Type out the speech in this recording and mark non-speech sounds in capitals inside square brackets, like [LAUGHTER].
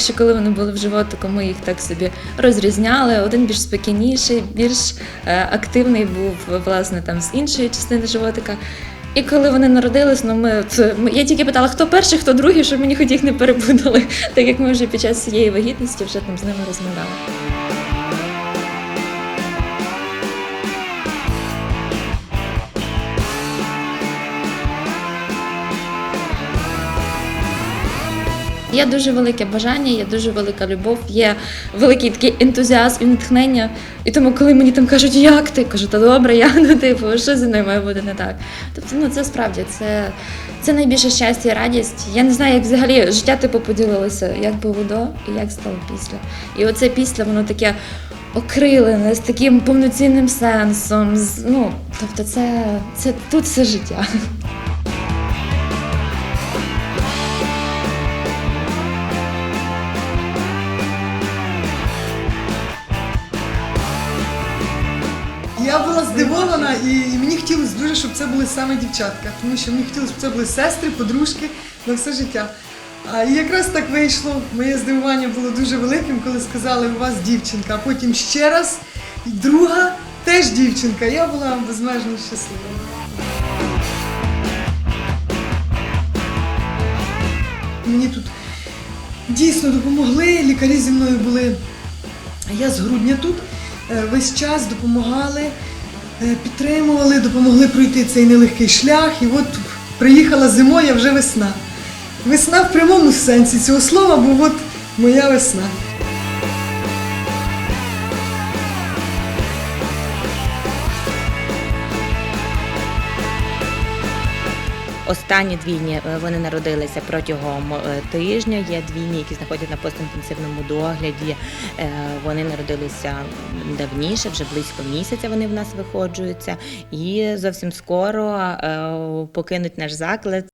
ще коли вони були в животику, ми їх так собі розрізняли. Один більш спокійніший, більш е, активний був власне там з іншої частини животика. І коли вони народились, ну ми- я тільки питала, хто перший, хто другий, щоб мені хоч їх не перепутали, [LAUGHS] так як ми вже під час цієї вагітності вже там з ними розмовляли. Є дуже велике бажання, є дуже велика любов, є великий такий ентузіазм і натхнення. І тому, коли мені там кажуть, як ти, кажу, та добре, я ну типу, що зі мною має бути не так. Тобто, ну це справді це, це найбільше щастя і радість. Я не знаю, як взагалі життя типу поділилося, як було до і як стало після. І оце після воно таке окрилене, з таким повноцінним сенсом. З, ну, тобто, це, це тут все життя. Була здивована, і, мені хотілося дуже, щоб це були саме дівчатка, тому що мені хотілося, щоб це були сестри, подружки на все життя. А, і якраз так вийшло. Моє здивування було дуже великим, коли сказали, у вас дівчинка, а потім ще раз, друга теж дівчинка. Я була безмежно щаслива. Мені тут дійсно допомогли, лікарі зі мною були. Я з грудня тут е, весь час допомагали, підтримували, допомогли пройти цей нелегкий шлях. І от приїхала зимою, вже весна. Весна в прямому сенсі цього слова, бо от моя весна. Останні двійні е, вони народилися протягом е, тижня. Є двійні, які знаходяться на постінтенсивному догляді. Е, Вони народилися давніше, вже близько місяця. Вони в нас виходжуються, і зовсім скоро покинуть наш заклад.